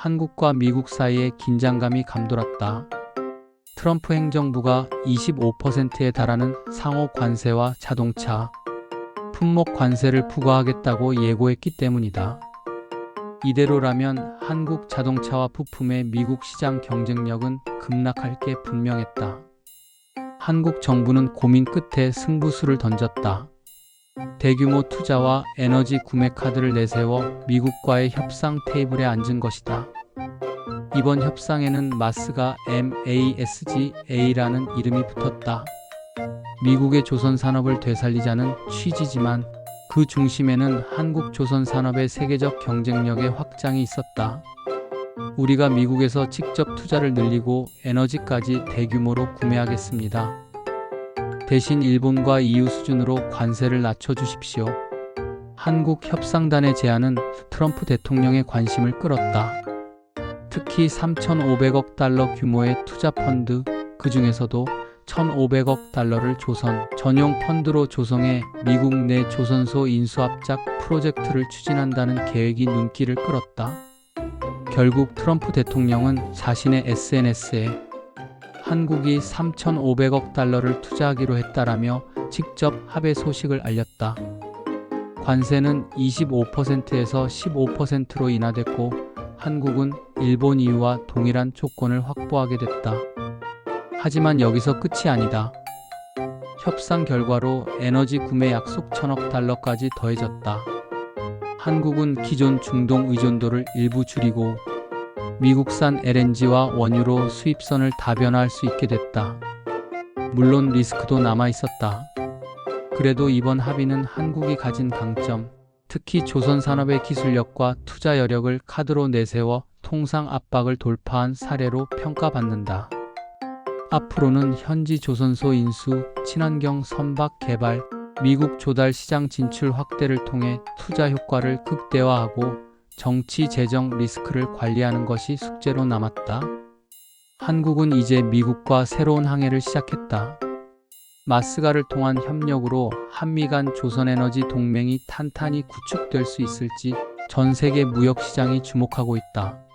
한국과 미국 사이에 긴장감이 감돌았다. 트럼프 행정부가 25%에 달하는 상호 관세와 자동차, 품목 관세를 부과하겠다고 예고했기 때문이다. 이대로라면 한국 자동차와 부품의 미국 시장 경쟁력은 급락할 게 분명했다. 한국 정부는 고민 끝에 승부수를 던졌다. 대규모 투자와 에너지 구매 카드를 내세워 미국과의 협상 테이블에 앉은 것이다. 이번 협상에는 마스가 MASGA라는 이름이 붙었다. 미국의 조선 산업을 되살리자는 취지지만 그 중심에는 한국 조선 산업의 세계적 경쟁력의 확장이 있었다. 우리가 미국에서 직접 투자를 늘리고 에너지까지 대규모로 구매하겠습니다. 대신 일본과 EU 수준으로 관세를 낮춰 주십시오. 한국 협상단의 제안은 트럼프 대통령의 관심을 끌었다. 특히 3,500억 달러 규모의 투자 펀드, 그 중에서도 1,500억 달러를 조선 전용 펀드로 조성해 미국 내 조선소 인수합작 프로젝트를 추진한다는 계획이 눈길을 끌었다. 결국 트럼프 대통령은 자신의 SNS에 한국이 3,500억 달러를 투자하기로 했다라며 직접 합의 소식을 알렸다. 관세는 25%에서 15%로 인하됐고 한국은 일본 이유와 동일한 조건을 확보하게 됐다. 하지만 여기서 끝이 아니다. 협상 결과로 에너지 구매 약속 천억 달러까지 더해졌다. 한국은 기존 중동 의존도를 일부 줄이고 미국산 LNG와 원유로 수입선을 다변화할 수 있게 됐다. 물론 리스크도 남아 있었다. 그래도 이번 합의는 한국이 가진 강점, 특히 조선 산업의 기술력과 투자 여력을 카드로 내세워 통상 압박을 돌파한 사례로 평가받는다. 앞으로는 현지 조선소 인수, 친환경 선박 개발, 미국 조달 시장 진출 확대를 통해 투자 효과를 극대화하고 정치 재정 리스크를 관리하는 것이 숙제로 남았다. 한국은 이제 미국과 새로운 항해를 시작했다. 마스가를 통한 협력으로 한미 간 조선에너지 동맹이 탄탄히 구축될 수 있을지 전 세계 무역 시장이 주목하고 있다.